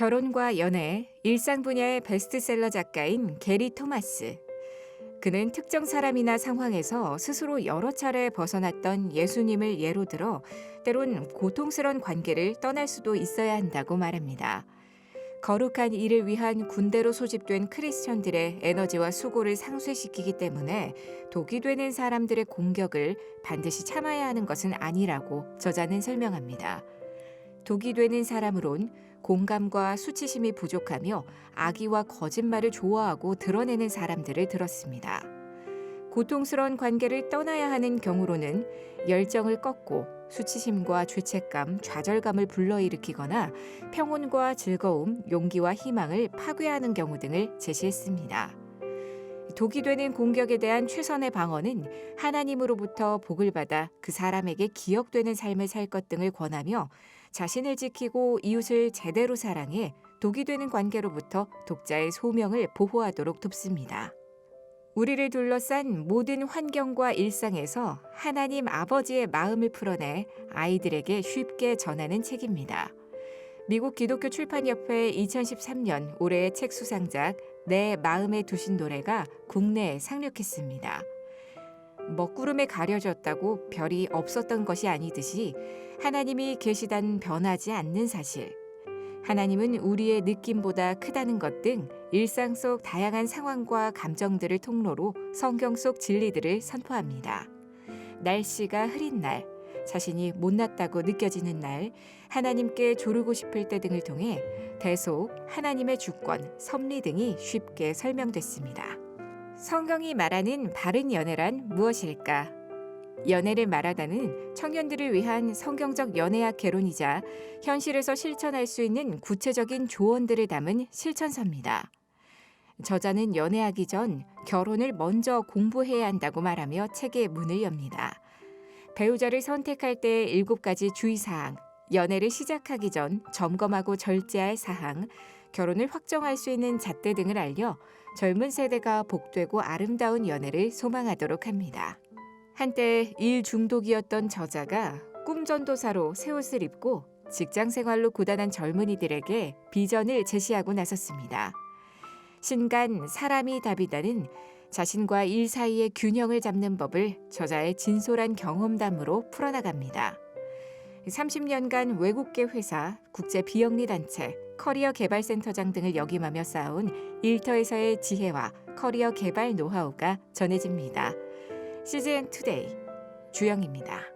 결혼과 연애, 일상 분야의 베스트셀러 작가인 게리 토마스. 그는 특정 사람이나 상황에서 스스로 여러 차례 벗어났던 예수님을 예로 들어 때론 고통스러운 관계를 떠날 수도 있어야 한다고 말합니다. 거룩한 일을 위한 군대로 소집된 크리스천들의 에너지와 수고를 상쇄시키기 때문에 독이 되는 사람들의 공격을 반드시 참아야 하는 것은 아니라고 저자는 설명합니다. 독이 되는 사람으론 공감과 수치심이 부족하며 악의와 거짓말을 좋아하고 드러내는 사람들을 들었습니다. 고통스러운 관계를 떠나야 하는 경우로는 열정을 꺾고 수치심과 죄책감, 좌절감을 불러일으키거나 평온과 즐거움, 용기와 희망을 파괴하는 경우 등을 제시했습니다. 독이 되는 공격에 대한 최선의 방어는 하나님으로부터 복을 받아 그 사람에게 기억되는 삶을 살 것 등을 권하며 자신을 지키고 이웃을 제대로 사랑해 독이 되는 관계로부터 독자의 소명을 보호하도록 돕습니다. 우리를 둘러싼 모든 환경과 일상에서 하나님 아버지의 마음을 풀어내 아이들에게 쉽게 전하는 책입니다. 미국 기독교 출판협회 2013년 올해의 책 수상작 내 마음에 두신 노래가 국내에 상륙했습니다. 먹구름에 가려졌다고 별이 없었던 것이 아니듯이 하나님이 계시단 변하지 않는 사실. 하나님은 우리의 느낌보다 크다는 것 등 일상 속 다양한 상황과 감정들을 통로로 성경 속 진리들을 선포합니다. 날씨가 흐린 날, 자신이 못났다고 느껴지는 날, 하나님께 조르고 싶을 때 등을 통해 대속, 하나님의 주권, 섭리 등이 쉽게 설명됐습니다. 성경이 말하는 바른 연애란 무엇일까? 연애를 말하다는 청년들을 위한 성경적 연애학 개론이자 현실에서 실천할 수 있는 구체적인 조언들을 담은 실천서입니다. 저자는 연애하기 전 결혼을 먼저 공부해야 한다고 말하며 책의 문을 엽니다. 배우자를 선택할 때 일곱 가지 주의사항, 연애를 시작하기 전 점검하고 절제할 사항, 결혼을 확정할 수 있는 잣대 등을 알려 젊은 세대가 복되고 아름다운 연애를 소망하도록 합니다. 한때 일 중독이었던 저자가 꿈전도사로 새 옷을 입고 직장 생활로 고단한 젊은이들에게 비전을 제시하고 나섰습니다. 신간 사람이 답이다는 자신과 일 사이의 균형을 잡는 법을 저자의 진솔한 경험담으로 풀어나갑니다. 30년간 외국계 회사, 국제 비영리 단체, 커리어 개발센터장 등을 역임하며 쌓아온 일터에서의 지혜와 커리어 개발 노하우가 전해집니다. CGN 투데이 주영입니다.